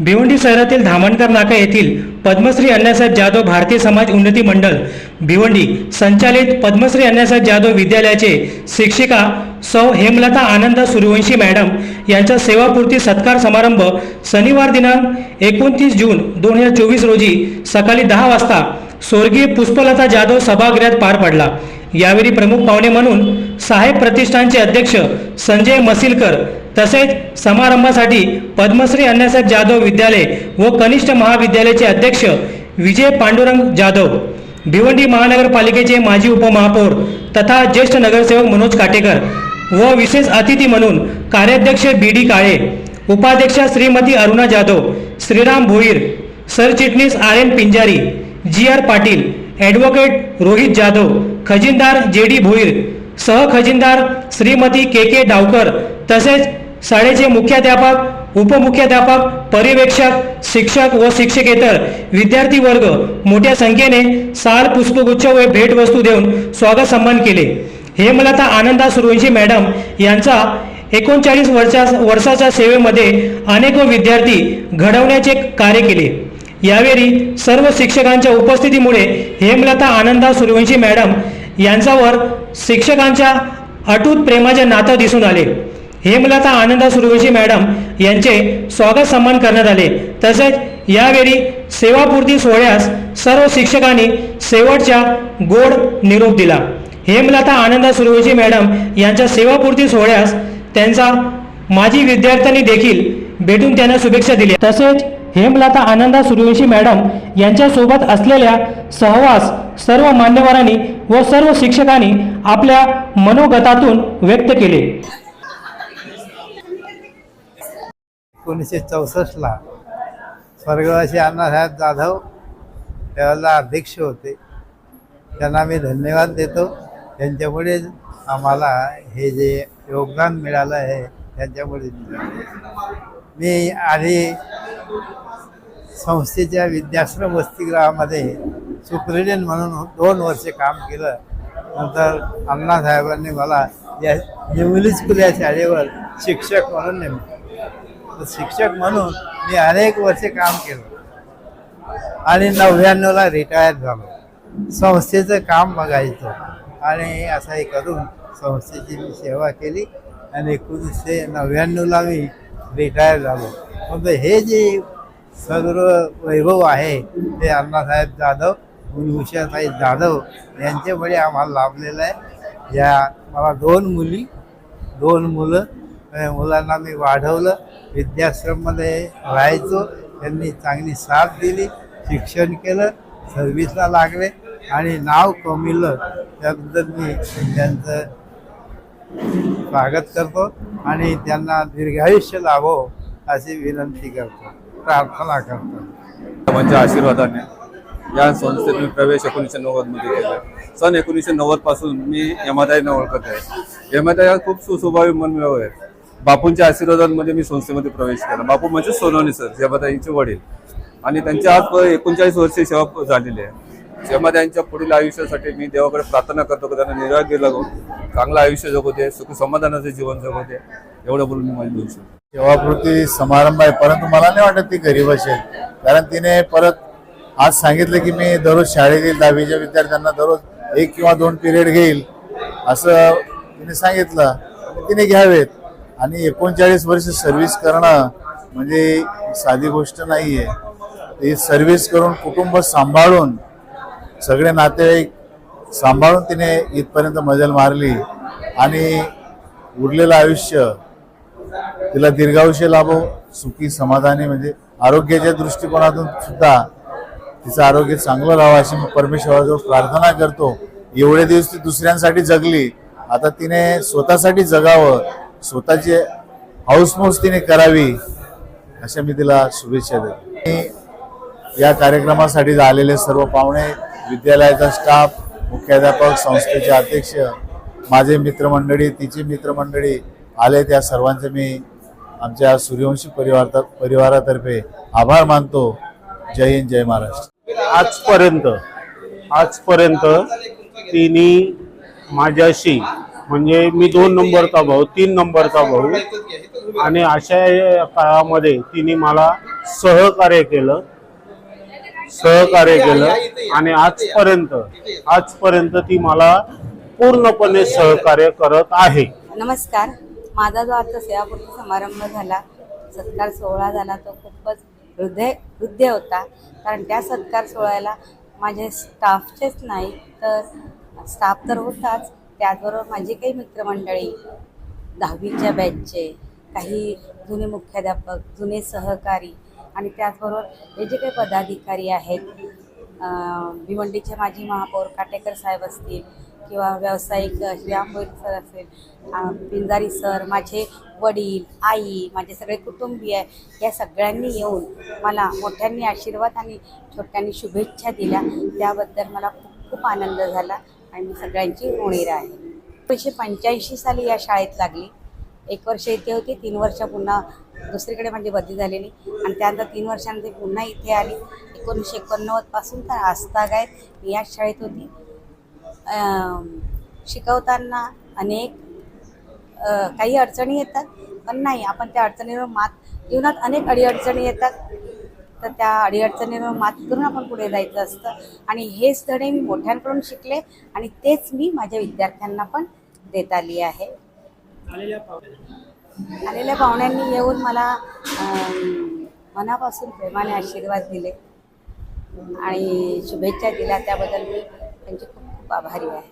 भिवंडी शहरातील धामणकर नाका येथील पद्मश्री अण्णासाहेब जाधव भारतीय समाज उन्नती मंडळ भिवंडी संचालित पद्मश्री अण्णासाहेब जाधव विद्यालयाचे शिक्षिका सौ हेमलता आनंद सूर्यवंशी मॅडम यांचा सेवापूर्ती सत्कार समारंभ शनिवार दिनांक एकोणतीस जून दोन हजार चोवीस रोजी सकाळी दहा वाजता स्वर्गीय पुष्पलता जाधव सभागृहात पार पडला. यावेळी प्रमुख पाहुणे म्हणून साहेब प्रतिष्ठानचे अध्यक्ष संजय मसिलकर तसेच समारंभासाठी पद्मश्री अण्णासाहेब जाधव विद्यालय व कनिष्ठ महाविद्यालयाचे अध्यक्ष विजय पांडुरंग जाधव भिवंडी महानगरपालिकेचे माजी उपमहापौर तथा ज्येष्ठ नगरसेवक मनोज काटेकर व विशेष अतिथी म्हणून कार्याध्यक्ष बी डी काळे उपाध्यक्ष श्रीमती अरुणा जाधव श्रीराम भोईर सरचिटणीस R N Pinjari G R Patil advocate Rohit Jadhav खजिनदार J D Bhoir सहखजिनदार श्रीमती के के डावकर तसेच शाळेचे मुख्याध्यापक उपमुख्याध्यापक पर्यवेक्षक शिक्षक व शिक्षकेतर विद्यार्थी वर्ग मोठ्या संख्येने साल पुष्पगुच्छ व भेटवस्तू देऊन स्वागत सन्मान केले. हेमलता आनंदा सुरवंशी मॅडम यांचा एकोणचाळीस वर्षा वर्षाच्या सेवेमध्ये अनेक विद्यार्थी घडवण्याचे कार्य केले. यावेळी सर्व शिक्षकांच्या उपस्थितीमुळे हेमलता आनंदा सूर्यवंशी मॅडम यांच्यावर शिक्षकांच्या अटूट प्रेमाचे नातं दिसून आले. हेमलता आनंदा सुरवेशी मॅडम यांचे स्वागत सन्मान करण्यात आले. तसेच यावेळी सेवापूर्ती सोहळ्यास सर्व शिक्षकांनी शेवटच्या गोड निरोप दिला. हेमलता आनंदा सुरवेशी मॅडम यांच्या सेवापूर्ती सोहळ्यास त्यांचा माजी विद्यार्थ्यांनी देखील भेटून त्यांना शुभेच्छा दिल्या. तसेच हेमलता आनंदा सूर्यवंशी मॅडम यांच्यासोबत असलेल्या सहवास सर्व मान्यवरांनी व सर्व शिक्षकांनी आपल्या मनोगतातून व्यक्त केले. एकोणीसशे चौसष्टला स्वर्गवासी अण्णासाहेब जाधव त्यावेळेला अध्यक्ष होते. त्यांना मी धन्यवाद देतो. त्यांच्यामुळे आम्हाला हे जे योगदान मिळालं आहे त्यांच्यामुळे मी आधी संस्थेच्या विद्याश्रम वसतिगृहामध्ये सुप्रिटेंड म्हणून दोन वर्षे काम केलं. नंतर अण्णासाहेबांनी मला या इंग्लिश स्कूल या शाळेवर शिक्षक म्हणून नेमलं. शिक्षक म्हणून मी अनेक वर्षे काम केलं. आणि नव्याण्णवला रिटायर झालो. संस्थेचं काम बघायचं. आणि असंही करून संस्थेची मी सेवा केली. आणि एकोणीसशे नव्याण्णवला मी रिटायर झालो. पण हे जे सर्व वैभव आहे ते अण्णासाहेब जाधव उषाताई जाधव यांच्यामुळे आम्हाला लाभलेलं आहे. या मला दोन मुली दोन मुलं मुलांना मी वाढवलं. विद्याश्रममध्ये राहायचो. त्यांनी चांगली साथ दिली. शिक्षण केलं. सर्व्हिसला लागले. आणि नाव कमिलं त्याबद्दल मी त्यांचं स्वागत करतो. आणि त्यांना दीर्घायुष्य लाभो अशी विनंती करतो. प्रार्थना करतो. म्हणजे आशीर्वादाने या संस्थेत मी प्रवेश एकोणीसशे नव्वदमध्ये केला. सन एकोणीसशे नव्वदपासून मी यमादाईंना ओळखत आहे. यमादाई हा खूप सुस्वभावी मनमिळव आहे. बापूंच्या आशीर्वादांमध्ये मी संस्थेमध्ये प्रवेश केला. बापू म्हणजे सोनवणे सर जेबाताईंचे वडील. आणि त्यांची आज एकोणचाळीस वर्षे सेवा झालेली आहे. जेव्हा त्यांच्या पुढील आयुष्यासाठी मी देवाकडे प्रार्थना करतो की त्यांना निराग्य लागून चांगलं आयुष्य जगू दे सुख समाधानाचं जीवन जगू दे. एवढं बोलून मी माझी दोन सेवाकृती समारंभ आहे. परंतु मला नाही वाटत ती घरी असेल. कारण तिने परत आज सांगितलं की मी दररोज शाळेतील दहावीच्या विद्यार्थ्यांना दररोज एक किंवा दोन पिरियड घेईल. असं तिने सांगितलं. तिने घ्यावेत. आणि एकोणचाळीस वर्ष सर्व्हिस करणं म्हणजे साधी गोष्ट नाही आहे ती सर्व्हिस करून कुटुंब सांभाळून सगळे नातेवाईक सांभाळून तिने इथपर्यंत मजल मारली आणि उरलेलं आयुष्य तिला दीर्घायुष्य लाभो सुखी समाधानी म्हणजे आरोग्याच्या दृष्टिकोनातून सुद्धा तिचं आरोग्य चांगलं राहावं अशी मी परमेश्वराजवळ प्रार्थना करतो. एवढे दिवस ती दुसऱ्यांसाठी जगली. आता तिने स्वतःसाठी जगावं. स्वतःची हाऊसमौस तिने करावी अशा मी तिला शुभेच्छा देतो. मी या कार्यक्रमासाठी आलेले सर्व पाहुणे विद्यालयाचा स्टाफ मुख्याध्यापक संस्थेचे अध्यक्ष माझे मित्रमंडळी तिची मित्रमंडळी आले त्या सर्वांचे मी आमच्या सूर्यवंशी परिवार परिवारातर्फे आभार मानतो. जय हिंद जय महाराष्ट्र. आजपर्यंत आजपर्यंत तिने माझ्याशी म्हणजे मी दोन नंबरचा भाऊ तीन नंबरचा भाऊ. आणि अशा काळामध्ये तिने मला सहकार्य केलं. सहकार्य केलं. आणि आजपर्यंत आजपर्यंत ती मला पूर्णपणे सहकार्य करत आहे. नमस्कार. माझा जो आजचा सेवापूर्ती समारंभ झाला सत्कार सोहळा झाला तो खूपच हृदय हृदय होता. कारण त्या सत्कार सोहळ्याला माझे स्टाफचेच नाही तर स्टाफ तर होताच. त्याचबरोबर माझी काही मित्रमंडळी दहावीच्या बॅचचे काही जुने मुख्याध्यापक जुने सहकारी आणि त्याचबरोबर हे जे काही पदाधिकारी आहेत भिवंडीचे माजी महापौर काटेकर साहेब असतील किंवा व्यावसायिक श्रीराम सर असेल पिंजारी सर माझे वडील आई माझे सगळे कुटुंबीय या सगळ्यांनी येऊन मला मोठ्यांनी आशीर्वाद आणि छोट्यांनी शुभेच्छा दिल्या. त्याबद्दल मला खूप खूप आनंद झाला. आणि मी सगळ्यांची उणीर आहे. एकोणीसशे पंच्याऐंशी साली या शाळेत लागली. एक वर्ष इथे होती तीन वर्ष पुन्हा दुसरीकडे म्हणजे बदली झालेली. आणि त्यानंतर तीन वर्षांमध्ये पुन्हा इथे आली. एकोणीसशे एकोणनव्वदपासून तर आजतागायत मी याच शाळेत होती. शिकवताना अनेक काही अडचणी येतात पण नाही. आपण त्या अडचणीवर मात जीवनात अनेक अडीअडचणी येतात. तर त्या अडीअडचणीवर मात करून आपण पुढे जायचं असतं. आणि हेच धडे मी मोठ्यांकडून शिकले आणि तेच मी माझ्या विद्यार्थ्यांना पण देत आली आहे. आलेल्या पाहुण्यांनी. येऊन मला मनापासून प्रेमाने आशीर्वाद दिले आणि शुभेच्छा दिल्या. त्याबद्दल मी त्यांची खूप खूप आभारी आहे.